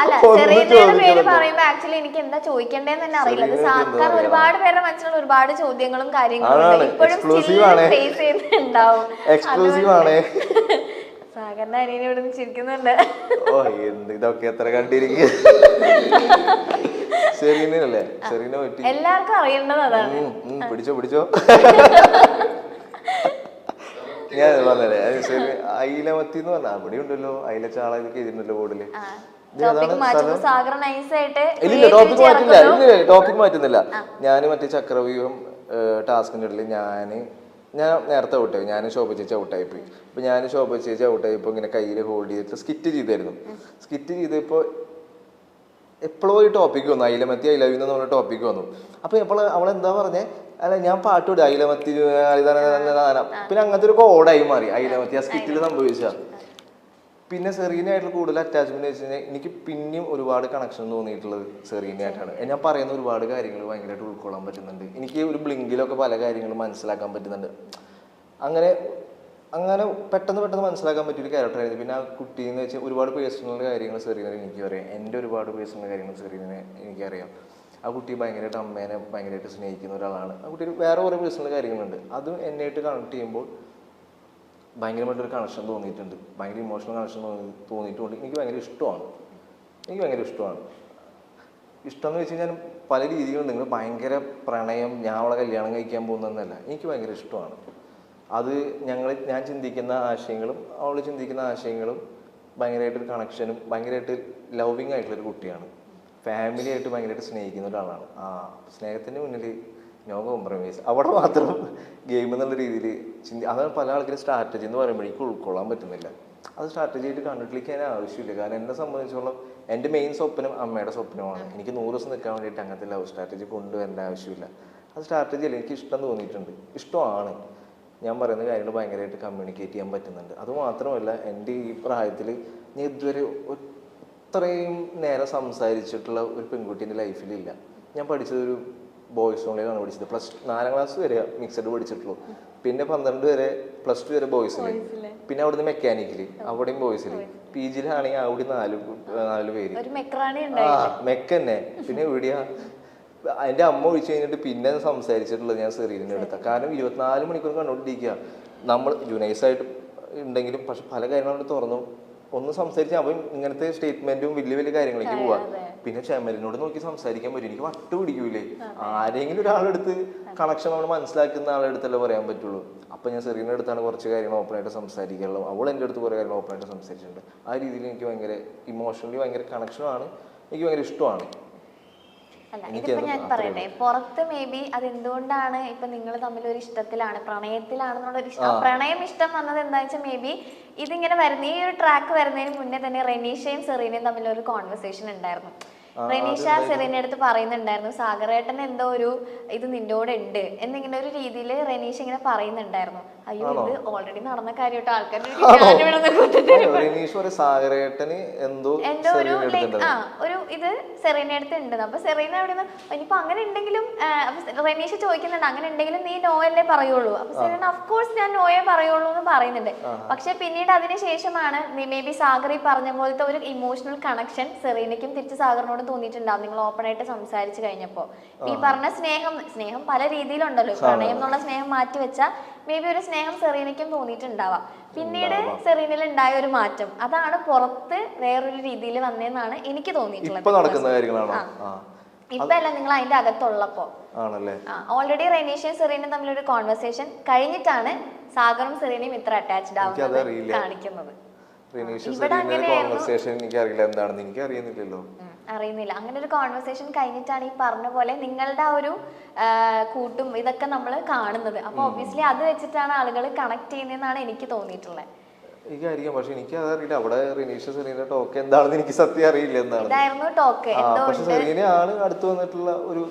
അല്ല ചെറിയ സെറീനയുടെ പേര്. പറയുമ്പോ ആക്ച്വലി എനിക്ക് എന്താ ചോദിക്കണ്ടേന്ന് തന്നെ അറിയില്ല. അത് സാധാരണ ഒരുപാട് പേരുടെ മനസ്സിലുള്ള ഒരുപാട് ചോദ്യങ്ങളും കാര്യങ്ങളും ഇപ്പോഴും ഫേസ് ചെയ്യുന്നുണ്ടാവും. എക്സ്ക്ലൂസീവ് ആണ്. സാഗറിന്റെ അനിയനെ ഇവിടെ ചിരിക്കുന്നുണ്ട്. ഓ എന്ത്? ഇതൊക്കെ എത്ര കണ്ടിരിക്കും? സെറീനല്ലേ സെറീന പറ്റി. എല്ലാവർക്കും അറിയേണ്ടത് അതാണ്. പിടിച്ചോ പിടിച്ചോ. ഞാൻ പറഞ്ഞല്ലേ അയില മത്തി അയിലമത്തി എന്ന് പറഞ്ഞാൽ അവിടെ ഉണ്ടല്ലോ അയില ചാള ഇതൊക്കെ ഇതിണ്ടല്ലോ ബോർഡിൽ ടോപ്പിക് ഇല്ല ടോപ്പിക് മാറ്റില്ല ഇല്ല ടോപ്പിക് മാറ്റുന്നില്ല. ഞാൻ മറ്റേ ചക്രവ്യൂഹം ടാസ്കിന്റെ ഇടയിൽ ഞാൻ ഞാൻ നേരത്തെ ഔട്ടായി ഞാൻ ശോഭ ചേച്ചി ഔട്ടായി പോയി. അപ്പൊ ഞാൻ ശോഭ ചേച്ചി ഔട്ടായപ്പോ ഇങ്ങനെ കയ്യിൽ ഹോൾഡ് ചെയ്തിട്ട് സ്കിറ്റ് ചെയ്തായിരുന്നു. സ്കിറ്റ് ചെയ്തപ്പോ എപ്പോഴോ ഈ ടോപ്പിക്ക് വന്നു. അയിലമത്തി ഐ എന്ന് പറഞ്ഞ ടോപ്പിക് വന്നു. അപ്പൊ എപ്പോൾ അവൾ എന്താ പറഞ്ഞേ? അല്ല ഞാൻ പാട്ട് വിടും. അയിലമത്തി പിന്നെ അങ്ങനത്തെ ഒരു കോഡായി മാറി അയിലമത്തി ആ സ്കിറ്റിൽ സംഭവിച്ച. പിന്നെ സെറീനായിട്ടുള്ള കൂടുതൽ അറ്റാച്ച്മെന്റ് വെച്ച് കഴിഞ്ഞാൽ എനിക്ക് പിന്നെയും ഒരുപാട് കണക്ഷൻ തോന്നിയിട്ടുള്ളത് സെറീനായിട്ടാണ് ഞാൻ പറയുന്ന ഒരുപാട് കാര്യങ്ങൾ ഭയങ്കരമായിട്ട് ഉൾക്കൊള്ളാൻ പറ്റുന്നുണ്ട്. എനിക്ക് ഒരു ബ്ലിങ്കിലൊക്കെ പല കാര്യങ്ങളും മനസ്സിലാക്കാൻ പറ്റുന്നുണ്ട്. അങ്ങനെ അങ്ങനെ പെട്ടെന്ന് പെട്ടെന്ന് മനസ്സിലാക്കാൻ പറ്റിയ ഒരു ക്യാരക്ടറായിരുന്നു പിന്നെ ആ കുട്ടി എന്ന് വെച്ചാൽ ഒരുപാട് പേഴ്സണൽ കാര്യങ്ങൾ സെറീനെ എനിക്ക് അറിയാം. എന്റെ ഒരുപാട് പേഴ്സണൽ കാര്യങ്ങൾ സെറീനെ എനിക്കറിയാം. ആ കുട്ടി ഭയങ്കരമായിട്ട് അമ്മേനെ ഭയങ്കരമായിട്ട് സ്നേഹിക്കുന്ന ഒരാളാണ്. ആ കുട്ടി വേറെ കുറേ പേഴ്സണൽ കാര്യങ്ങളുണ്ട്. അതും എന്നെയായിട്ട് കണക്ട് ചെയ്യുമ്പോൾ ഭയങ്കരമായിട്ടൊരു കണക്ഷൻ തോന്നിയിട്ടുണ്ട്. ഭയങ്കര ഇമോഷണൽ കണക്ഷൻ തോന്നി തോന്നിയിട്ടുണ്ട്. എനിക്ക് ഭയങ്കര ഇഷ്ടമാണ്. എനിക്ക് ഭയങ്കര ഇഷ്ടമാണ്. ഇഷ്ടം എന്ന് വെച്ച് കഴിഞ്ഞാൽ പല രീതികളുണ്ട് നിങ്ങൾ ഭയങ്കര പ്രണയം ഞാൻ അവളെ കല്യാണം കഴിക്കാൻ പോകുന്നതെന്നല്ല. എനിക്ക് ഭയങ്കര ഇഷ്ടമാണ്. അത് ഞങ്ങൾ ഞാൻ ചിന്തിക്കുന്ന ആശയങ്ങളും അവൾ ചിന്തിക്കുന്ന ആശയങ്ങളും ഭയങ്കരമായിട്ടൊരു കണക്ഷനും ഭയങ്കരമായിട്ട് ലവിങ് ആയിട്ടുള്ളൊരു കുട്ടിയാണ്. ഫാമിലി ആയിട്ട് ഭയങ്കരമായിട്ട് സ്നേഹിക്കുന്ന ഒരാളാണ്. ആ സ്നേഹത്തിന്റെ മുന്നിൽ നോ കോംപ്രമൈസ് അവിടെ മാത്രം ഗെയിം എന്നുള്ള രീതിയിൽ ചിന്തി അതാണ് പല ആൾക്കാരും സ്ട്രാറ്റജി എന്ന് പറയുമ്പോൾ പറയുമ്പോഴേക്കും ഉൾക്കൊള്ളാൻ പറ്റുന്നില്ല. അത് സ്ട്രാറ്റജി ആയിട്ട് കണ്ടിട്ടിരിക്കാൻ ആവശ്യമില്ല. കാരണം എന്നെ സംബന്ധിച്ചോളം എന്റെ മെയിൻ സ്വപ്നം അമ്മയുടെ സ്വപ്നമാണ്. എനിക്ക് നൂറ് ദിവസം നിൽക്കാൻ വേണ്ടിയിട്ട് അങ്ങനത്തെ ലവ് സ്ട്രാറ്റജി കൊണ്ടുവരേണ്ട ആവശ്യമില്ല. അത് സ്ട്രാറ്റജി അല്ല. എനിക്ക് ഇഷ്ടം തോന്നിയിട്ടുണ്ട്. ഇഷ്ടമാണ്. ഞാൻ പറയുന്ന കാര്യങ്ങൾ ഭയങ്കരമായിട്ട് കമ്മ്യൂണിക്കേറ്റ് ചെയ്യാൻ പറ്റുന്നുണ്ട്. അത് മാത്രമല്ല എന്റെ ഈ പ്രായത്തിൽ ഞാൻ ഇതുവരെ ഇത്രയും നേരം സംസാരിച്ചിട്ടുള്ള ഒരു പെൺകുട്ടീന്റെ ലൈഫിലില്ല ഞാൻ പഠിച്ചത് ഒരു ബോയ്സ് ഓൺലൈനാണ് പഠിച്ചത്. പ്ലസ് നാലാം ക്ലാസ് വരെ മിക്സഡ് പഠിച്ചിട്ടുള്ളൂ. പിന്നെ പന്ത്രണ്ട് വരെ പ്ലസ് ടു വരെ ബോയ്സിൽ പിന്നെ അവിടുന്ന് മെക്കാനിക്കൽ അവിടെയും ബോയ്സിൽ പി ജിയിലാണെങ്കിൽ അവിടെ നാല് നാല് പേര്. ആ മെക്ക തന്നെ. പിന്നെ എവിടെയാ അതിന്റെ അമ്മ ഒഴിച്ചു കഴിഞ്ഞിട്ട് പിന്നെ സംസാരിച്ചിട്ടുള്ളത് ഞാൻ സെറീനിന്റെ അടുത്ത. കാരണം ഇരുപത്തിനാല് മണിക്കൂർ കണ്ടുകൊണ്ടിരിക്കുക നമ്മൾ ജുനൈസായിട്ട് ഉണ്ടെങ്കിലും പക്ഷെ പല കാര്യങ്ങളും തുറന്നു. ഒന്ന് സംസാരിച്ച് അവൻ ഇങ്ങനത്തെ സ്റ്റേറ്റ്മെന്റും വലിയ വലിയ കാര്യങ്ങളിലേക്ക് പോവാ. പിന്നെ ചെമലിനോട് നോക്കി സംസാരിക്കാൻ പറ്റും. എനിക്ക് വട്ട പിടിക്കൂലേ. ആരെങ്കിലും ഒരാളെടുത്ത് കണക്ഷൻ നമ്മൾ മനസ്സിലാക്കുന്ന ആളെടുത്തല്ലേ പറയാൻ പറ്റുള്ളൂ. അപ്പൊ ഞാൻ സെറീനയുടെ അടുത്താണ് കുറച്ച് കാര്യങ്ങൾ ഓപ്പൺ ആയിട്ട് സംസാരിക്കാനുള്ളത്. അവൾ എന്റെ അടുത്ത് കുറേ കാര്യങ്ങൾ ഓപ്പൺ ആയിട്ട് സംസാരിച്ചിട്ടുണ്ട്. ആ രീതിയിൽ എനിക്ക് ഭയങ്കര ഇമോഷണലി ഭയങ്കര കണക്ഷനാണ് എനിക്ക് ഭയങ്കര ഇഷ്ടമാണ്. അല്ല ഇതിപ്പോ ഞാൻ പറയട്ടെ പുറത്ത് മേ ബി അത് എന്തുകൊണ്ടാണ് ഇപ്പൊ നിങ്ങൾ തമ്മിൽ ഒരു ഇഷ്ടത്തിലാണ് പ്രണയത്തിലാണെന്നുള്ള ഒരു ഇഷ്ടം. പ്രണയം ഇഷ്ടം വന്നത് എന്താ വെച്ചാൽ മേ ബി ഇതിങ്ങനെ വരുന്ന ഈ ഒരു ട്രാക്ക് വരുന്നതിന് മുന്നേ തന്നെ റെനീഷയും സെറീനയും തമ്മിൽ ഒരു കോൺവെർസേഷൻ ഉണ്ടായിരുന്നു. റെനീഷ സെറീന അടുത്ത് പറയുന്നുണ്ടായിരുന്നു സാഗറേട്ടൻ എന്തോ ഒരു ഇത് നിന്റെ കൂടെ ഉണ്ട് എന്നിങ്ങനെ ഒരു രീതിയിൽ റെനീഷ ഇങ്ങനെ പറയുന്നുണ്ടായിരുന്നു. അയ്യോ ഇത് ഓൾറെഡി നടന്ന കാര്യമായിട്ട് ആൾക്കാരുടെ റെനീഷ് എന്തോ എന്തോ ഒരു. ആ ഒരു ഇത് സെറീന അടുത്ത് ഉണ്ട്. അപ്പൊ സെറീന അവിടെ നിന്ന് ഇനിയിപ്പോ അങ്ങനെ ഉണ്ടെങ്കിലും അപ്പൊ ചോദിക്കുന്നുണ്ട് അങ്ങനെ ഉണ്ടെങ്കിലും നീ നോ അല്ലേ പറയുള്ളൂ? അപ്പൊ സെറീന ഓഫ് കോഴ്സ് ഞാൻ നോയേ പറയുള്ളൂ എന്ന് പറയുന്നുണ്ട്. പക്ഷെ പിന്നീട് അതിന് ശേഷമാണ് മേ ബി സാഗർ ഈ പറഞ്ഞ പോലത്തെ ഒരു ഇമോഷണൽ കണക്ഷൻ സെറീനയ്ക്കും തിരിച്ച് സാഗറിനോട് തോന്നിയിട്ടുണ്ടാവും. നിങ്ങൾ ഓപ്പൺ ആയിട്ട് സംസാരിച്ചു കഴിഞ്ഞപ്പോ. ഈ പറഞ്ഞ സ്നേഹം സ്നേഹം പല രീതിയിലുണ്ടല്ലോ. പ്രണയം എന്നുള്ള സ്നേഹം മാറ്റി വെച്ചാൽ മേ ബി ഒരു സ്നേഹം സെറീനയ്ക്കും തോന്നിയിട്ടുണ്ടാവാം. പിന്നീട് സെറീനയിൽ ഉണ്ടായ ഒരു മാറ്റം. അതാണ് പുറത്ത് വേറൊരു രീതിയിൽ വന്നതെന്നാണ് എനിക്ക് തോന്നിയിട്ടുള്ളത്. ഇപ്പൊ അല്ല നിങ്ങൾ അതിന്റെ അകത്തുള്ളപ്പോ. ഓൾറെഡി റെനീഷയും സെറീനയും തമ്മിലൊരു കോൺവെർസേഷൻ കഴിഞ്ഞിട്ടാണ് സാഗറും സെറീനയും ഇത്ര അറ്റാച്ച്ഡ് ആവുന്നത്. കാണിക്കുന്നത്. റിനീഷ് സെറീനയുടെ. കോൺവെർസേഷൻ എനിക്കറിയില്ല. എന്താണെന്ന് എനിക്ക് അറിയുന്നില്ലല്ലോ അറിയുന്നില്ല. അങ്ങനെ ഒരു കോൺവെർസേഷൻ കഴിഞ്ഞിട്ടാണ് ഈ പറഞ്ഞ പോലെ നിങ്ങളുടെ ആ ഒരു കൂട്ടും ഇതൊക്കെ നമ്മൾ കാണുന്നത്. അപ്പൊ ഒബ്വിയസ്ലി അത് വെച്ചിട്ടാണ് ആളുകൾ കണക്ട് ചെയ്യുന്നതെന്നാണ് എനിക്ക് തോന്നിയിട്ടുള്ളത് എനിക്കറിയാം പക്ഷെ എനിക്ക് അതറിയില്ല. അവിടെ റിനീഷ് സെറീന ടോക്ക് എന്താണെന്ന് എനിക്ക് സത്യം അറിയില്ല എന്നാണ്. പക്ഷെ സെറീനയാണ് അടുത്ത് വന്നിട്ടുള്ള ഒരു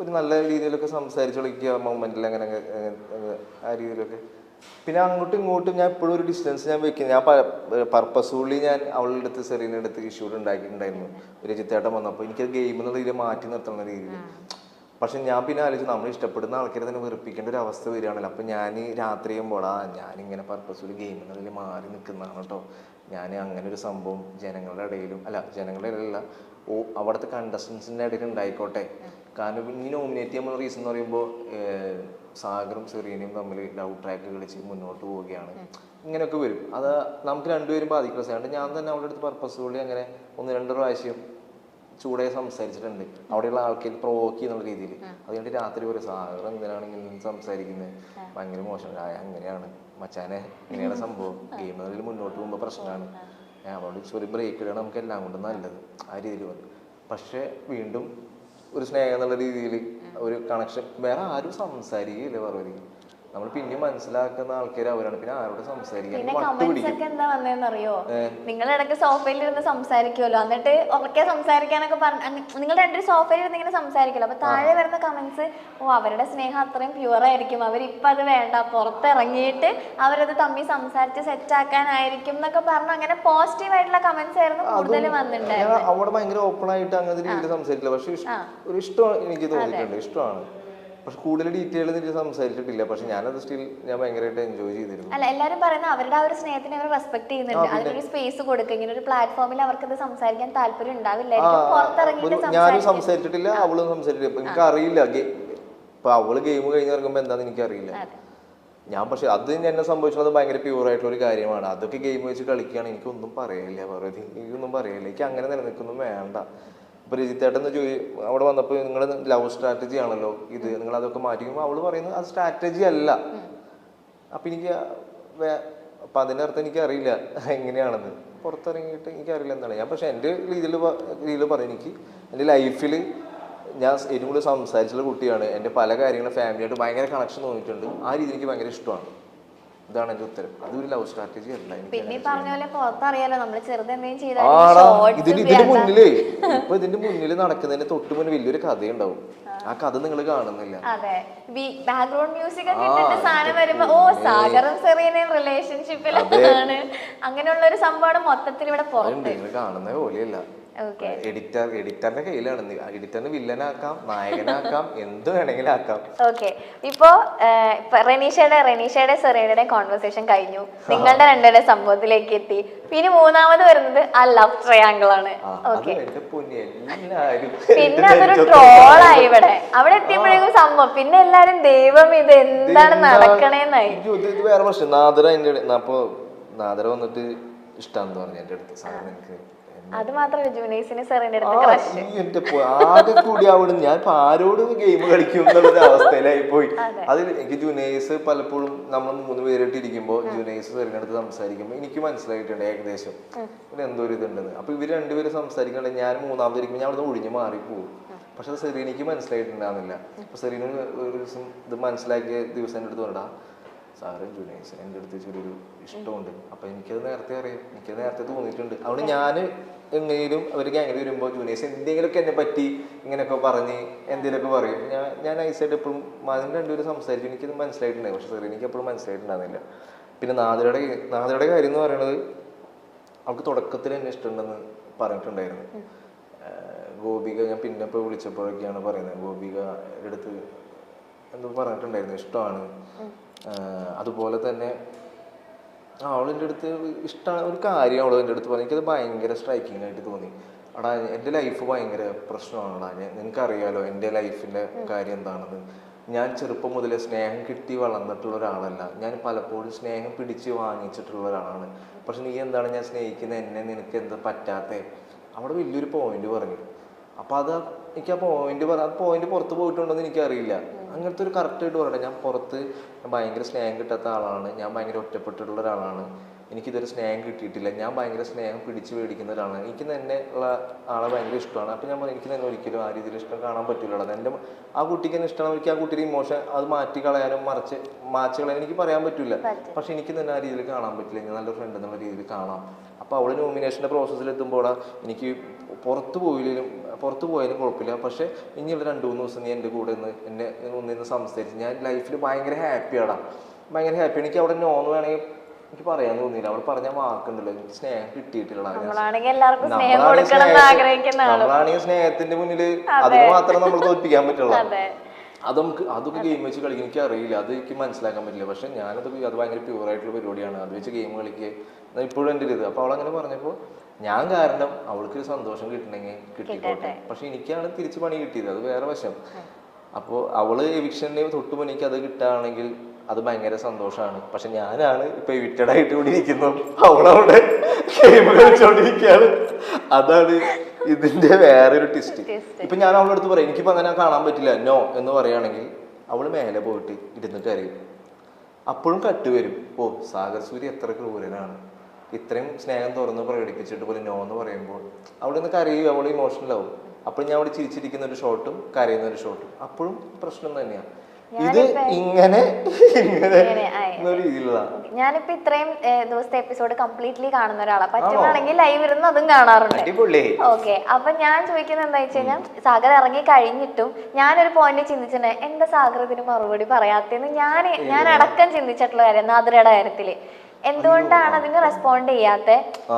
ഒരു നല്ല രീതിയിലൊക്കെ സംസാരിച്ചു കളിക്കുക മൊമെന്റിൽ അങ്ങനെ അങ്ങ് അങ്ങ് അങ്ങ് ആ രീതിയിലൊക്കെ. പിന്നെ അങ്ങോട്ടും ഇങ്ങോട്ടും ഞാൻ ഇപ്പോഴും ഒരു ഡിസ്റ്റൻസ് ഞാൻ വെക്കുന്നത് ഞാൻ പർപ്പസ്ഫുള്ളി ഞാൻ അവളുടെ അടുത്ത് സെറീന്റെ അടുത്ത് ഇഷ്യൂഡ് ഉണ്ടാക്കിയിട്ടുണ്ടായിരുന്നു ഒരു ചിത്തേട്ടം വന്നപ്പോൾ എനിക്കത് ഗെയിം എന്നുള്ള രീതിയിൽ മാറ്റി നിർത്തുന്ന രീതിയിൽ. പക്ഷെ ഞാൻ പിന്നെ ആലോചിച്ചു നമ്മൾ ഇഷ്ടപ്പെടുന്ന ആൾക്കാരെ തന്നെ വെറുപ്പിക്കേണ്ട ഒരു അവസ്ഥ വരികയാണല്ലോ. അപ്പം ഞാൻ രാത്രി ചെയ്യുമ്പോൾ ആ ഞാനിങ്ങനെ പർപ്പസ്ഫുള്ളി ഗെയിം എന്നതിൽ മാറി നിൽക്കുന്നതാണ് കേട്ടോ. ഞാൻ അങ്ങനെ ഒരു സംഭവം ജനങ്ങളുടെ ഇടയിലും അല്ല ജനങ്ങളുടെ ഇടയിലല്ല ഓ അവിടുത്തെ കണ്ടസ്റ്റൻസിന്റെ ഇടയിൽ ഉണ്ടായിക്കോട്ടെ. കാരണം ഇനി നോമിനേറ്റ് ചെയ്യാൻ റീസൺ എന്ന് പറയുമ്പോൾ സാഗറും സെറീനയും തമ്മിൽ ലവ് ട്രാക്ക് കളിച്ച് മുന്നോട്ട് പോവുകയാണ്. ഇങ്ങനെയൊക്കെ വരും. അത് നമുക്ക് രണ്ടുപേരും ബാധിക്കുന്ന സാധനം ഞാൻ തന്നെ അവളുടെ അടുത്ത് പർപ്പസ്ഫുള്ളി അങ്ങനെ ഒന്ന് രണ്ട് പ്രാവശ്യം ചൂടെ സംസാരിച്ചിട്ടുണ്ട്. അവിടെയുള്ള ആൾക്കാർ പ്രൊവോക്ക് ചെയ്യുന്ന രീതിയിൽ അതുകൊണ്ട് രാത്രി ഒരു സാഗർ എന്തിനാണ് ഇങ്ങനെ സംസാരിക്കുന്നത് ഭയങ്കര മോശം. അങ്ങനെയാണ്. മച്ചാനെ ഇങ്ങനെയാണ് സംഭവം. ഗെയിം അതിൽ മുന്നോട്ട് പോകുമ്പോൾ പ്രശ്നമാണ് അവളോട് ഒരു ബ്രേക്ക് ഇടണം നമുക്ക് എല്ലാം കൊണ്ടും നല്ലത്. ആ രീതിയിൽ പറഞ്ഞു. പക്ഷേ വീണ്ടും ഒരു സ്നേഹം എന്നുള്ള രീതിയിൽ ഒരു കണക്ഷൻ വേറെ ആരും സംസാരിക്കില്ല പറഞ്ഞു. നമ്മൾ പിന്നെ മനസ്സിലാക്കുന്ന ആൾക്കാർ അവരാണ്. പിന്നെ ആരോട് സംസാരിക്കാൻ അറിയോ നിങ്ങൾ ഇടയ്ക്ക് സോഫയിൽ ഇരുന്ന് സംസാരിക്കുമല്ലോ എന്നിട്ട് ഉറക്കെ സംസാരിക്കാനൊക്കെ പറഞ്ഞു നിങ്ങൾ രണ്ടു സോഫയിൽ ഇരുന്ന് ഇങ്ങനെ സംസാരിക്കല്ലോ. അപ്പൊ താഴെ വരുന്ന കമന്റ്സ് ഓ അവരുടെ സ്നേഹം അത്രയും പ്യുവർ ആയിരിക്കും. അവരിപ്പൊ അത് വേണ്ട. പുറത്തിറങ്ങിയിട്ട് അവരത് തമ്മിൽ സംസാരിച്ച് സെറ്റ് ആക്കാനായിരിക്കും എന്നൊക്കെ പറഞ്ഞു അങ്ങനെ പോസിറ്റീവ് ആയിട്ടുള്ള കമന്റ്സ് ആയിരുന്നു കൂടുതൽ വന്നിട്ടുണ്ടായിരുന്നു അവിടെ ഭയങ്കര ഓപ്പൺ ആയിട്ട് അങ്ങനെ സംസാരിക്കില്ല. പക്ഷെ ഒരു ഇഷ്ടം എനിക്ക് തോന്നിയിട്ടുണ്ട്. ഇഷ്ടമാണ്. പക്ഷെ കൂടുതൽ ഡീറ്റെയിൽ എനിക്ക് സംസാരിച്ചിട്ടില്ല. പക്ഷെ ഞാനത് സ്റ്റിൽ ഞാൻ ഭയങ്കരമായിട്ട് എൻജോയ് ചെയ്തിരുന്നു. അല്ല എല്ലാരും പറയുന്നത് അവരുടെ ആ ഒരു സ്നേഹത്തിനെ അവർ റെസ്പെക്ട് ചെയ്യുന്നുണ്ട്. അതിനൊരു സ്പേസ് കൊടുക്കുക ഇങ്ങനെ ഒരു പ്ലാറ്റ്ഫോമിൽ അവർക്ക് ഇത് സംസാരിക്കാൻ താല്പര്യം ഉണ്ടാവില്ലായിരിക്കും ഞാനും സംസാരിച്ചിട്ടില്ല അവളും സംസാരിച്ചിട്ടില്ല. ഇപ്പൊ എനിക്ക് അറിയില്ല ഇപ്പൊ അവൾ ഗെയിം കഴിഞ്ഞ് ഇറങ്ങുമ്പോ എന്താന്ന് എനിക്ക് അറിയില്ല ഞാൻ പക്ഷെ അത് എന്നെ സംഭവിച്ചത് ഭയങ്കര പ്യൂർ ആയിട്ടുള്ള ഒരു കാര്യമാണ്. അതൊക്കെ ഗെയിം വെച്ച് കളിക്കുകയാണ്. എനിക്കൊന്നും പറയില്ല വെറുതെ എനിക്കൊന്നും പറയില്ല എനിക്ക് അങ്ങനെ നിലനിൽക്കൊന്നും വേണ്ട. ഇപ്പൊ എന്ന് ചോദി അവിടെ വന്നപ്പോൾ നിങ്ങൾ ലവ് സ്ട്രാറ്റജി ആണല്ലോ ഇത് നിങ്ങൾ അതൊക്കെ മാറ്റിക്കുമ്പോൾ അവൾ പറയുന്നത് അത് സ്ട്രാറ്റജി അല്ല. അപ്പൊ എനിക്ക് അപ്പൊ അതിന്റെ അർത്ഥം എനിക്ക് അറിയില്ല എങ്ങനെയാണെന്ന്. പുറത്തിറങ്ങിയിട്ട് എനിക്ക് അറിയില്ല എന്താണ്. ഞാൻ പക്ഷെ എന്റെ രീതിയിൽ രീതിയിൽ പറയും. എനിക്ക് എന്റെ ലൈഫിൽ ഞാൻ ഏറ്റവും കൂടുതൽ സംസാരിച്ചുള്ള കുട്ടിയാണ്. എന്റെ പല കാര്യങ്ങളും ഫാമിലിയായിട്ട് ഭയങ്കര കണക്ഷൻ തോന്നിയിട്ടുണ്ട്. ആ രീതി എനിക്ക് ഭയങ്കര ഇഷ്ടമാണ്. ഇതാണ് എന്റെ ഉത്തരം. അതൊരു ലവ് സ്ട്രാറ്റജി അല്ല എനിക്ക് പിന്നെ ഈ പറഞ്ഞ പോലെ പുറത്തറിയാലോ? നമ്മൾ ചെറുത് എന്തെങ്കിലും ഇതിന് ഇതിന്റെ മുന്നിലേ ഇപ്പൊ ഇതിന്റെ മുന്നിൽ നടക്കുന്നതിന് തൊട്ട് മുന്നിൽ വലിയൊരു കഥയുണ്ടാവും. ആ. കഥ നിങ്ങൾ കാണുന്നില്ല. അതെ. ബാക്ക്ഗ്രൗണ്ട് മ്യൂസിക് ഒക്കെ ഇട്ടിട്ട് സാധനം വരുമ്പോ ഓ സാഗറും സെറീനയും റിലേഷൻഷിപ്പിലാണ് അങ്ങനെയുള്ള ഒരു സംഭവമാണ് മൊത്തത്തിൽ ഇവിടെ പുറത്ത്. നിങ്ങൾ കാണുന്ന പോലെയല്ല. എഡിറ്റർ എഡിറ്ററിന്റെ കയ്യിലാണ്. എഡിറ്ററിന് വില്ലനാക്കാം നായകനാക്കാം എന്ത് വേണമെങ്കിലും ആക്കാം. ഓക്കെ. ഇപ്പോ റനീഷയുടെ റനീഷയുടെ റെനീഷയുടെ കോൺവെർസേഷൻ കഴിഞ്ഞു. നിങ്ങളുടെ രണ്ടുപേരുടെ സംഭവത്തിലേക്ക് എത്തി. പിന്നെ മൂന്നാമത് വരുന്നത് ആ ലവ് ട്രയാങ്കിൾ ആണ്. ഓക്കെ. പൊന്നി അതൊരു ട്രോളായി ഇവിടെ. അവിടെ എത്തിയപ്പോഴേക്കും സംഭവം. പിന്നെ എല്ലാരും ദൈവം ഇത് എന്താണ് നടക്കണേന്നായി. വേറെ പ്രശ്നം. നാദര എന്റെ അപ്പൊ നാദര വന്നിട്ട് ഇഷ്ടാന്ന് പറഞ്ഞു എന്റെ അടുത്ത് സാറിന് എനിക്ക്. അത് മാത്രമല്ല ജൂനൈസിന് സെറീന്റെ അടുത്ത് എന്റെ പൊ- ആകെ കൂടി അവിടെ ഞാൻ ഇപ്പൊ ആരോടും ഗെയിം കളിക്കും എന്നുള്ള അവസ്ഥയിലായി പോയി അതിൽ എനിക്ക് ജുനൈസ് പലപ്പോഴും നമ്മൾ മൂന്ന് പേരായിട്ട് ഇരിക്കുമ്പോൾ ജുനൈസ് സെറിനടുത്ത് സംസാരിക്കുമ്പോൾ എനിക്ക് മനസ്സിലായിട്ടുണ്ട് ഏകദേശം. പിന്നെ എന്തോ ഒരു ഇതുണ്ടെന്ന്. അപ്പൊ ഇവർ രണ്ടുപേരും സംസാരിക്കണ്ടേ ഞാൻ മൂന്നാമത് ഇരിക്കുമ്പോൾ ഞാൻ അവിടെ ഒഴിഞ്ഞു മാറിപ്പോകും പക്ഷെ അത് സെറീനയ്ക്ക് മനസ്സിലായിട്ടുണ്ടാകുന്നില്ല അപ്പൊ സെറീന ഒരു ദിവസം ഇത് മനസ്സിലാക്കിയ ദിവസം എന്റെ അടുത്ത് പറഞ്ഞാ സാറ് ജുനൈസ് എന്റെ അടുത്ത് ചെറിയൊരു ഇഷ്ടമുണ്ട്. അപ്പൊ എനിക്കത് നേരത്തെ അറിയാം. എനിക്കത് നേരത്തെ തോന്നിയിട്ടുണ്ട്. അതുകൊണ്ട് ഞാൻ എങ്ങനെയും അവർ ഗ്യാങ്ങിൽ വരുമ്പോൾ ജൂനിയേഴ്സ് എന്തെങ്കിലുമൊക്കെ എന്നെ പറ്റി ഇങ്ങനെയൊക്കെ പറഞ്ഞ് എന്തെങ്കിലുമൊക്കെ പറയും. ഞാൻ ഞാൻ ഐസായിട്ട് എപ്പോഴും അതിന് രണ്ടുപേരും സംസാരിച്ചു. എനിക്കത് മനസ്സിലായിട്ടുണ്ടായി. പക്ഷെ സാർ എനിക്ക് എപ്പോഴും മനസ്സിലായിട്ടുണ്ടായിരുന്നില്ല. പിന്നെ നാദരുടെ നാദരുടെ കാര്യം എന്ന് പറയുന്നത് അവൾക്ക് തുടക്കത്തിൽ എന്നെ ഇഷ്ടമുണ്ടെന്ന് പറഞ്ഞിട്ടുണ്ടായിരുന്നു. ഗോപിക ഞാൻ പിന്നെ ഇപ്പോൾ വിളിച്ചപ്പോഴൊക്കെയാണ് പറയുന്നത്. ഗോപിക അടുത്ത് എന്തോ പറഞ്ഞിട്ടുണ്ടായിരുന്നു. ഇഷ്ടമാണ്. അതുപോലെ തന്നെ അവളെന്റെ അടുത്ത് ഇഷ്ടമാണ് ഒരു കാര്യം അവൾ എന്റെ അടുത്ത് പറഞ്ഞു. എനിക്കത് ഭയങ്കര സ്ട്രൈക്കിംഗ് ആയിട്ട് തോന്നി. എടാ എന്റെ ലൈഫ് ഭയങ്കര പ്രശ്നമാണെടാ. നിനക്കറിയാലോ എന്റെ ലൈഫിന്റെ കാര്യം എന്താണെന്ന്. ഞാൻ ചെറുപ്പം മുതലേ സ്നേഹം കിട്ടി വളർന്നിട്ടുള്ള ഒരാളല്ല. ഞാൻ പലപ്പോഴും സ്നേഹം പിടിച്ച് വാങ്ങിച്ചിട്ടുള്ള ഒരാളാണ്. പക്ഷെ നീ എന്താണ് ഞാൻ സ്നേഹിക്കുന്നത് എന്നെ നിനക്ക് എന്താ പറ്റാത്തേ? അവിടെ വലിയൊരു പോയിന്റ് പറഞ്ഞു. അപ്പൊ അത് എനിക്ക് ആ പോയിന്റ് പറ പോയിന്റ് പുറത്ത് പോയിട്ടുണ്ടോ എന്ന് എനിക്കറിയില്ല. അങ്ങനത്തെ ഒരു കറക്റ്റ് ആയിട്ട് പറയട്ടെ. ഞാൻ പുറത്ത് ഭയങ്കര സ്നേഹം കിട്ടാത്ത ആളാണ്. ഞാൻ ഭയങ്കര ഒറ്റപ്പെട്ടിട്ടുള്ള ഒരാളാണ്. എനിക്കിതൊരു സ്നേഹം കിട്ടിയിട്ടില്ല. ഞാൻ ഭയങ്കര സ്നേഹം പിടിച്ച് മേടിക്കുന്ന ഒരാളാണ്. എനിക്ക് തന്നെ ഉള്ള ആളെ ഭയങ്കര ഇഷ്ടമാണ്. അപ്പം ഞാൻ പറഞ്ഞു എനിക്ക് തന്നെ ഒരിക്കലും ആ രീതിയിൽ ഇഷ്ടം കാണാൻ പറ്റില്ല എന്റെ ആ കുട്ടിക്ക് തന്നെ ഇഷ്ടമാണ് എനിക്ക് ആ കുട്ടിയുടെ ഇമോഷൻ അത് മാറ്റി കളയാനും മറിച്ച് മാച്ച് കളയാനും എനിക്ക് പറയാൻ പറ്റില്ല പക്ഷെ എനിക്ക് തന്നെ ആ രീതിയിൽ കാണാൻ പറ്റില്ല. ഞാൻ നല്ല ഫ്രണ്ട് എന്നുള്ള രീതിയിൽ കാണാം. അപ്പോൾ അവൾ നോമിനേഷന്റെ പ്രോസസ്സിൽ എത്തുമ്പോൾ എനിക്ക് പുറത്ത് പോയില്ലെങ്കിലും പുറത്ത് പോയാലും കുഴപ്പമില്ല. പക്ഷെ ഇനിയുള്ള രണ്ട് മൂന്ന് ദിവസം നീ എന്റെ കൂടെ നിന്ന് എന്നെ ഒന്നിന്ന് സംസാരിച്ച്. ഞാൻ ലൈഫിൽ ഭയങ്കര ഹാപ്പിയാടാ ഭയങ്കര ഹാപ്പി എനിക്ക് അവിടെ നോന്ന് വേണമെങ്കിൽ എനിക്ക് പറയാൻ തോന്നിയില്ല. അവിടെ പറഞ്ഞ വാക്കുണ്ടല്ലോ എനിക്ക് സ്നേഹം കിട്ടിയിട്ടുള്ള നമ്മളാണെങ്കിൽ സ്നേഹത്തിന്റെ മുന്നിൽ അതിന് മാത്രം നമ്മൾ തോൽപ്പിക്കാൻ പറ്റുള്ളൂ അതെ. അത് നമുക്ക് അതൊക്കെ ഗെയിം വെച്ച് കളിക്കാൻ എനിക്ക് അറിയില്ല. അത് എനിക്ക് മനസ്സിലാക്കാൻ പറ്റില്ല. പക്ഷെ ഞാനത് അത് ഭയങ്കര പ്യൂർ ആയിട്ടുള്ള പരിപാടിയാണ്. അത് വെച്ച് ഗെയിം കളിക്കുക ഇപ്പോഴും എന്റെ ഒരു ഇത്. അപ്പൊ അവളങ്ങനെ പറഞ്ഞപ്പോ ഞാൻ കാരണം അവൾക്ക് ഒരു സന്തോഷം കിട്ടണമെങ്കിൽ കിട്ടിക്കോട്ടെ. പക്ഷെ എനിക്കാണ് തിരിച്ച് പണി കിട്ടിയത് അത് വേറെ വശം. അപ്പോൾ അവൾ എവിക്ഷനെ തൊട്ട് മുന്നേക്ക് അത് കിട്ടുകയാണെങ്കിൽ അത് ഭയങ്കര സന്തോഷമാണ്. പക്ഷെ ഞാനാണ് ഇപ്പൊ എവിക്റ്റഡ് ആയിട്ട് ഇവിടെ ഇരിക്കുന്നു. അവളവിടെ ഗെയിം കളിച്ചോണ്ടിരിക്കുകയാണ്. അതാണ് ഇതിന്റെ വേറൊരു ടിസ്റ്റ് ഇപ്പൊ ഞാൻ അവളുടെ അടുത്ത് പറയും എനിക്കിപ്പോ അങ്ങനെ കാണാൻ പറ്റില്ല നോ എന്ന് പറയുകയാണെങ്കിൽ അവൾ മേലെ പോയിട്ട് ഇരുന്നിട്ട് അറിയും അപ്പോഴും കട്ട് വരും. ഓ സാഗർ സൂര്യ എത്ര ക്രൂരനാണ്. ഇത്രയും സ്നേഹം തുറന്ന് പ്രകടിപ്പിച്ചിട്ട് പോലും നോ എന്ന് പറയുമ്പോൾ അവിടെ നിന്ന് കരയും അവൾ ഇമോഷണൽ ആവും. അപ്പോൾ ഞാൻ അവിടെ ചിരിച്ചിരിക്കുന്ന ഒരു ഷോട്ടും കരയുന്ന ഒരു ഷോട്ടും അപ്പോഴും പ്രശ്നം തന്നെയാണ് ഇത് ഇങ്ങനെ ഇങ്ങനെ ഞാനിപ്പോ ഇത്രയും ദിവസത്തെ എപ്പിസോഡ് കംപ്ലീറ്റ്ലി കാണുന്ന ഒരാളാണ് പറ്റുവാണെങ്കിൽ ലൈവ് ഇരുന്ന് അതും കാണാറുണ്ട്. ഓക്കെ അപ്പൊ ഞാൻ ചോദിക്കുന്നത് എന്താ വെച്ച് കഴിഞ്ഞാൽ സാഗർ ഇറങ്ങി കഴിഞ്ഞിട്ടും ഞാനൊരു പോയിന്റ് ചിന്തിച്ചിട്ടുണ്ട് എന്താ സാഗർ ഇതിന് മറുപടി പറയാത്തെന്ന് ഞാൻ ഞാൻ അടക്കം ചിന്തിച്ചിട്ടുള്ള കാര്യം നാദരയുടെ കാര്യത്തിൽ. എന്തുകൊണ്ടാണ് അതിന് റെസ്പോണ്ട് ചെയ്യാത്ത?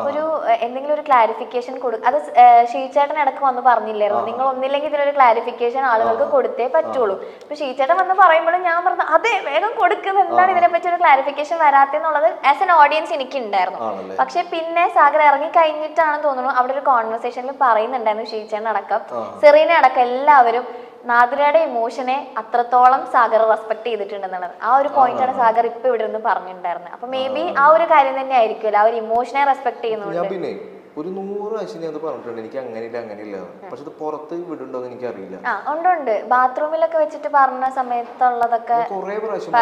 ഒരു എന്തെങ്കിലും ഒരു ക്ലാരിഫിക്കേഷൻ കൊടുക്കും അത് ഷീച്ചേട്ടൻ ഷീചേട്ടൻ ഇടയ്ക്ക് വന്ന് പറഞ്ഞില്ലായിരുന്നു? നിങ്ങൾ ഒന്നില്ലെങ്കിൽ ഇതിനൊരു ക്ലാരിഫിക്കേഷൻ ആളുകൾക്ക് കൊടുത്തേ പറ്റുള്ളൂ. ഇപ്പൊ ഷീചേട്ടൻ വന്ന് പറയുമ്പോഴും ഞാൻ പറഞ്ഞു അതെ വേഗം കൊടുക്കുന്നത് എന്താണ് ഇതിനെപ്പറ്റി ഒരു ക്ലാരിഫിക്കേഷൻ വരാത്തെന്നുള്ളത് ആസ് എൻ ഓഡിയൻസ് എനിക്ക് ഉണ്ടായിരുന്നു പക്ഷെ പിന്നെ സാഗർ ഇറങ്ങി കഴിഞ്ഞിട്ടാണ് തോന്നുന്നു അവിടെ ഒരു കോൺവെർസേഷനിൽ പറയുന്നുണ്ടായിരുന്നു ഷീച്ചേട്ടൻ അടക്കം സെറീന അടക്കം എല്ലാവരും നാദിരയുടെ ഇമോഷനെ അത്രത്തോളം സാഗർ റെസ്പെക്ട് ചെയ്തിട്ടുണ്ടെന്നുള്ളത്. ആ ഒരു പോയിന്റ് ആണ് സാഗർ ഇപ്പൊ ഇവിടെ നിന്ന് പറഞ്ഞിട്ടുണ്ടായിരുന്നത്. അപ്പൊ മേ ബി ആ ഒരു കാര്യം തന്നെ ആയിരിക്കുമല്ലോ. ആ ഒരു ഇമോഷനെ റെസ്പെക്ട് ചെയ്യുന്നുണ്ട്. പിന്നെ ഒരു നൂറ് പ്രാവശ്യം അത് പറഞ്ഞിട്ടുണ്ട്. എനിക്ക് അങ്ങനെയില്ല അങ്ങനെയില്ല. പക്ഷെ ഇത് പുറത്ത് വിടുണ്ടോ എന്ന് എനിക്ക് അറിയില്ല ഉണ്ട് ഉണ്ട്. ബാത്റൂമിലൊക്കെ വെച്ചിട്ട് പറഞ്ഞ സമയത്തുള്ളതൊക്കെ കുറെ പ്രാവശ്യം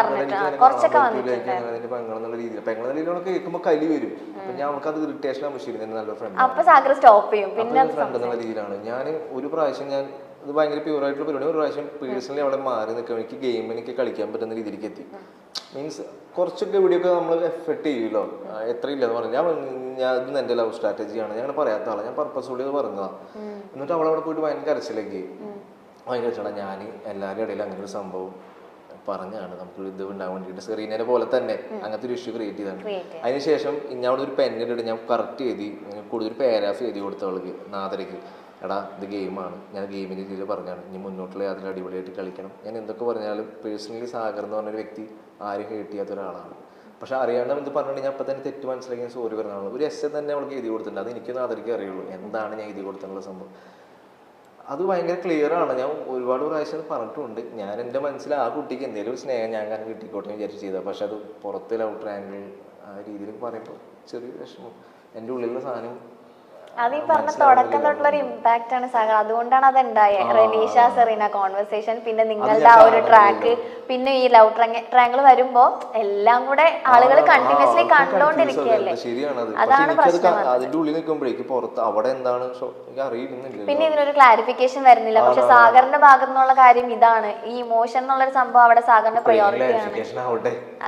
കുറച്ചൊക്കെ അതിന്റെ പെങ്ങളെന്നുള്ള രീതിയിൽ പെങ്ങളെന്ന രീതിയിലൊക്കെ കേൾക്കുമ്പോൾ കലി വരും. അപ്പൊ ഞാൻ അവൾക്ക് അത് ഇറിറ്റേഷൻ ആവശ്യം നല്ല ഫ്രണ്ട് അപ്പൊ സാഗർ സ്റ്റോപ്പ് ചെയ്യും. പിന്നെ ഫ്രണ്ട് എന്നുള്ള രീതിയിലാണ്. ഞാൻ ഒരു പ്രാവശ്യം ഞാൻ ഇത് ഭയങ്കര പ്യൂർ ആയിട്ടുള്ള പരിപാടി. ഒരു പ്രാവശ്യം പേഴ്സണലി അവിടെ മാറി നിൽക്കാൻ എനിക്ക് ഗെയിം എനിക്ക് കളിക്കാൻ പറ്റുന്ന രീതിയിലേക്ക് എത്തി. മീൻസ് കുറച്ചൊക്കെ ഇവിടെയൊക്കെ നമ്മൾ എഫക്ട് ചെയ്യുമല്ലോ എത്രയില്ല എന്ന് ഇല്ലെന്ന് പറഞ്ഞു ഞാൻ ഞാൻ ഇത് എന്റെ ലവ് സ്ട്രാറ്റജിയാണ് ഞാൻ പറയാത്ത ആളാണ് ഞാൻ പർപ്പസ്ഫുള്ളി അത് പറഞ്ഞതാണ് എന്നിട്ട് അവൾ അവിടെ പോയിട്ട് ഭയങ്കര കരച്ചിലേക്ക് ഭയങ്കര കരച്ചാണ് ഞാൻ എല്ലാവരുടെ ഇടയിൽ അങ്ങനെ ഒരു സംഭവം പറഞ്ഞാണ് നമുക്ക് ഇത് ഉണ്ടാകാൻ വേണ്ടിയിട്ട് സെറീനേനെ പോലെ തന്നെ അങ്ങനത്തെ ഒരു ഇഷ്യൂ ക്രിയേറ്റ് ചെയ്താണ്. അതിനുശേഷം ഞാൻ അവിടെ ഒരു പെൻ ഇട്ടിട്ട് ഞാൻ കറക്റ്റ് എഴുതി കൂടുതൽ പാരാഫ് എഴുതി കൊടുത്ത അവൾക്ക് നാദരയ്ക്ക്. എടാ ഇത് ഗെയിമാണ്. ഞാൻ ഗെയിമിന്റെ രീതിയിൽ പറഞ്ഞാണ് ഇനി മുന്നോട്ടുള്ള അതിൽ അടിപൊളിയായിട്ട് കളിക്കണം. ഞാൻ എന്തൊക്കെ പറഞ്ഞാലും പേഴ്സണലി സാഗർ എന്ന് പറഞ്ഞൊരു വ്യക്തി ആരും ഹേറ്റ് ചെയ്യാത്ത ഒരാളാണ്. പക്ഷെ അറിയാണ്ട് ഇത് പറഞ്ഞിട്ട് ഞാൻ അപ്പം തന്നെ തെറ്റ് മനസ്സിലാക്കി സോറി പറഞ്ഞാണ് ഒരു എസ് തന്നെ അവൾക്ക് എഴുതി കൊടുത്തിട്ടുണ്ട്. അത് എനിക്കൊന്നും നാദരയ്ക്ക് അറിയുള്ളൂ. എന്താണ് ഞാൻ എഴുതി കൊടുത്തിട്ടുള്ള സംഭവം? അത് ഭയങ്കര ക്ലിയർ ആണ്. ഞാൻ ഒരുപാട് പ്രാവശ്യം പറഞ്ഞിട്ടുണ്ട്. ഞാൻ എന്റെ മനസ്സിൽ ആ കുട്ടിക്ക് എന്തെങ്കിലും ഒരു സ്നേഹം ഞാൻ കാരണം കിട്ടിക്കോട്ടെ എന്ന് വിചാരിച്ച് ചെയ്തത്. പക്ഷെ അത് പുറത്തെ ഔട്ടർ ആംഗിൾ ആ രീതിയിൽ പറയുമ്പോൾ ചെറിയ വിഷമം. എന്റെ ഉള്ളിലുള്ള സാധനം അത് ഈ പറഞ്ഞ തുടക്കം തൊട്ടുള്ള ഒരു ഇമ്പാക്റ്റ് ആണ് സാഗർ. അതുകൊണ്ടാണ് അത് ഉണ്ടായത് റെനീഷ സെറീന കോൺവെർസേഷൻ പിന്നെ നിങ്ങളുടെ ആ ഒരു ട്രാക്ക് പിന്നെ ഈ ലവ് ട്രാങ്കിൾ വരുമ്പോ എല്ലാം കൂടെ ആളുകൾ കണ്ടിന്യൂസ്ലി പക്ഷെ അതാണ് പ്രശ്നം. പിന്നെ ഇതിനൊരു ക്ലാരിഫിക്കേഷൻ വരുന്നില്ല. പക്ഷെ സാഗറിന്റെ ഭാഗത്തുനിന്നുള്ള കാര്യം ഇതാണ്. ഈ ഇമോഷൻ എന്നുള്ളൊരു സംഭവം അവിടെ സാഗറിന്റെ പ്രയോറിറ്റി ആണ്.